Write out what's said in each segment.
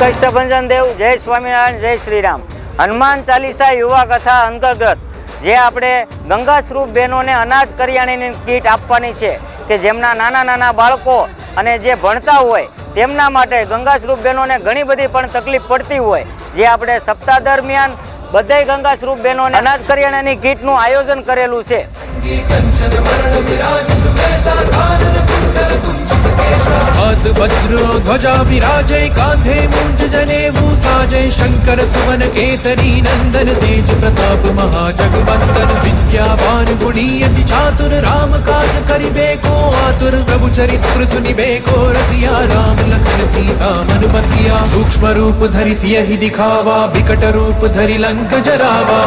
કષ્ટભંજન દેવ, જય સ્વામિનારાયણ, જય શ્રીરામ. હનુમાન ચાલીસા યુવા કથા અંતર્ગત જે આપણે ગંગા સ્વરૂપ બહેનોને અનાજ કરિયાણીની કીટ આપવાની છે કે જેમના નાના નાના બાળકો અને જે ભણતા હોય, તેમના માટે ગંગાસ્વરૂપ બહેનોને ઘણી બધી પણ તકલીફ પડતી હોય. જે આપણે સપ્તાહ દરમિયાન બધાય ગંગાસ્વરૂપ બહેનોને અનાજ કરિયાણાની કીટનું આયોજન કરેલું છે. હાથ વજ્ર ધ્વજા વિરાજે శంకర సువన కేసరి నందన తేజ ప్రతాప మహాజగవంతన విద్యావాను గుణీయతి చాతుర రామ కాజ కరిబేకో ఆతుర ప్రభు చరిత్ర సునిబేకో రసియా రామ లఖన సీతామను బసియా సూక్ష్మ రూపు ధరి సియహి దిఖావా వికట రూపు ధరి లంక జరావా.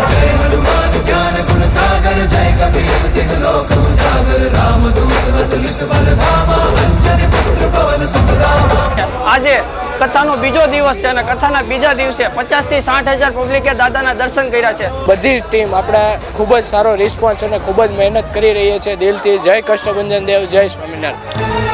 કથાનો બીજો દિવસ છે અને કથાના બીજા દિવસે પચાસથી સાઠ હજાર પબ્લિકે દાદાના દર્શન કર્યા છે. બધી ટીમ આપણા ખૂબ જ સારો રિસ્પોન્સ અને ખૂબ જ મહેનત કરી રહી છે. દિલથી જય કષ્ટભંજન દેવ, જય સ્વામિનારાયણ.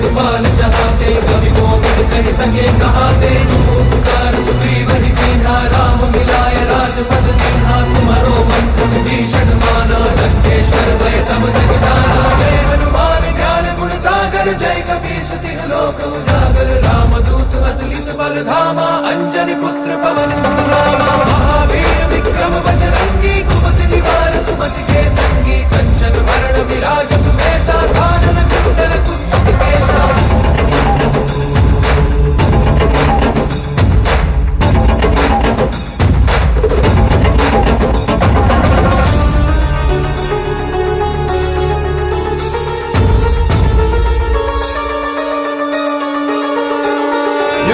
कुबेर दिगपाल जहाते कवि कोविद कहि सके कहाते तुम उपकार सुग्रीव ही कीन्हा राम मिलाय राजपद दीन्हा तुम्हारो मंत्र विभीषण माना लंकेश्वर भय सब जग जाना जय हनुमान ज्ञान गुण सागर जय कपीश तिह लोक उजागर राम दूत अतुलित बल धामा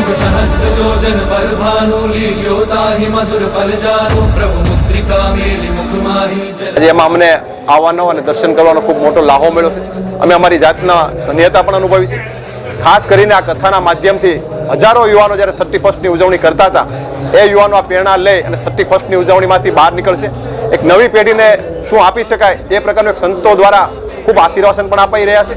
યુગ સહસ્ર જોજન પરભાનું લીલ્યો તાહી મધુર ફલજાનું પ્રભુ મુદ્રિકા મેલી મુખ મારી જેમાં અમને આવવાનો અને દર્શન કરવાનો ખૂબ મોટો લાહો મળ્યો છે. અમે અમારી જાતના ધન્યતા પણ અનુભવી છે. ખાસ કરીને આ કથાના માધ્યમથી હજારો યુવાનો જ્યારે થર્ટી ફર્સ્ટની ઉજવણી કરતા હતા, એ યુવાનો આ પ્રેરણા લઈ અને થર્ટી ફર્સ્ટની ઉજવણીમાંથી બહાર નીકળશે. એક નવી પેઢીને શું આપી શકાય તે પ્રકારનું એક સંતો દ્વારા ખૂબ આશીર્વાસન પણ અપાઈ રહ્યા છે.